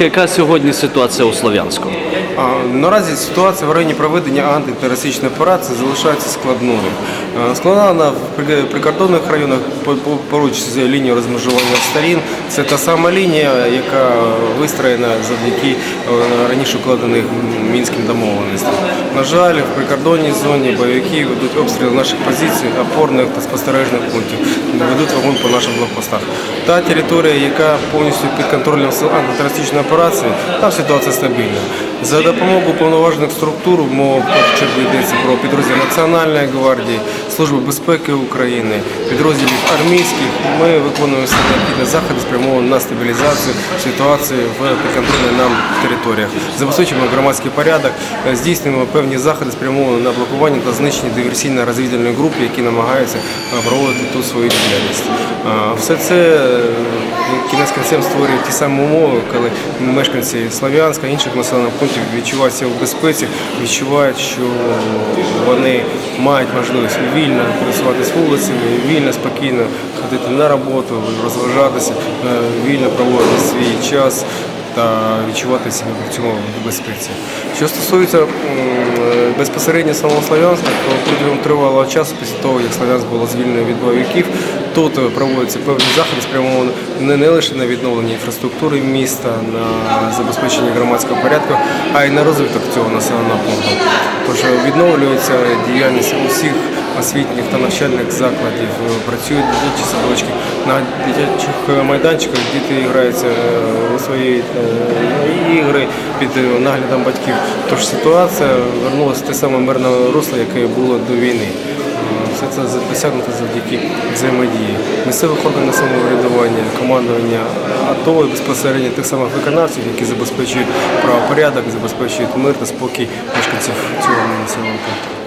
Яка сьогодні ситуація у Слов'янську? Наразі ситуація в районі проведення антитерористичної операції залишається складною. Е, Складна вона в прикордонних районах по- по- поруч з лінією розмежування сторін. Це та сама лінія, яка вистроєна завдяки е, раніше укладених мінським домовленостям. На жаль, в прикордонній зоні бойовики ведуть обстріли наших позицій, опорних та спостережних пунктів, ведуть вогонь по нашим блокпостах. Та територія, яка повністю під контролем сил антитерористичної операції, там ситуація стабільна. За допомогою повноважених структур, мова в першу чергу йдеться про підрозділ Національної гвардії, Служби безпеки України, підрозділів армійських, ми виконуємо всі необхідні заходи, спрямовані на стабілізацію ситуації в підконтрольних нам територіях. Забезпечуємо громадський порядок, здійснюємо певні заходи, спрямовані на блокування та знищення диверсійно-розвідувальної групи, які намагаються проводити тут свою діяльність. Все це кінець кінцем створює ті самі умови, коли мешканці Слов'янська, інших населених пунктів відчувають себе в безпеці, відчувають, що вони мають можливість вільно пересуватися вулицями, вільно, спокійно ходити на роботу, розважатися, е, вільно проводити свій час та відчувати себе при цьому безпеці. Що стосується безпосередньо самого Слов'янська, то протягом тривалого часу, після того, як Слов'янськ було звільнено від бойовиків, тут е, проводяться певні заходи, спрямовані не, лише на відновлення інфраструктури міста, на забезпечення громадського порядку, а й на розвиток цього населеного пункту. Тож відновлюється діяльність усіх освітніх та навчальних закладів, е, працюють дитячі садочки. На дитячих е, майданчиках діти граються е, у свої ігри під наглядом батьків. Тож ситуація вернулася в те саме мирне русло, яке було до війни. Все це досягнуто завдяки взаємодії місцевих органів самоврядування, командування АТО і безпосередньо тих самих виконавців, які забезпечують правопорядок, забезпечують мир та спокій мешканців цього населеного пункту.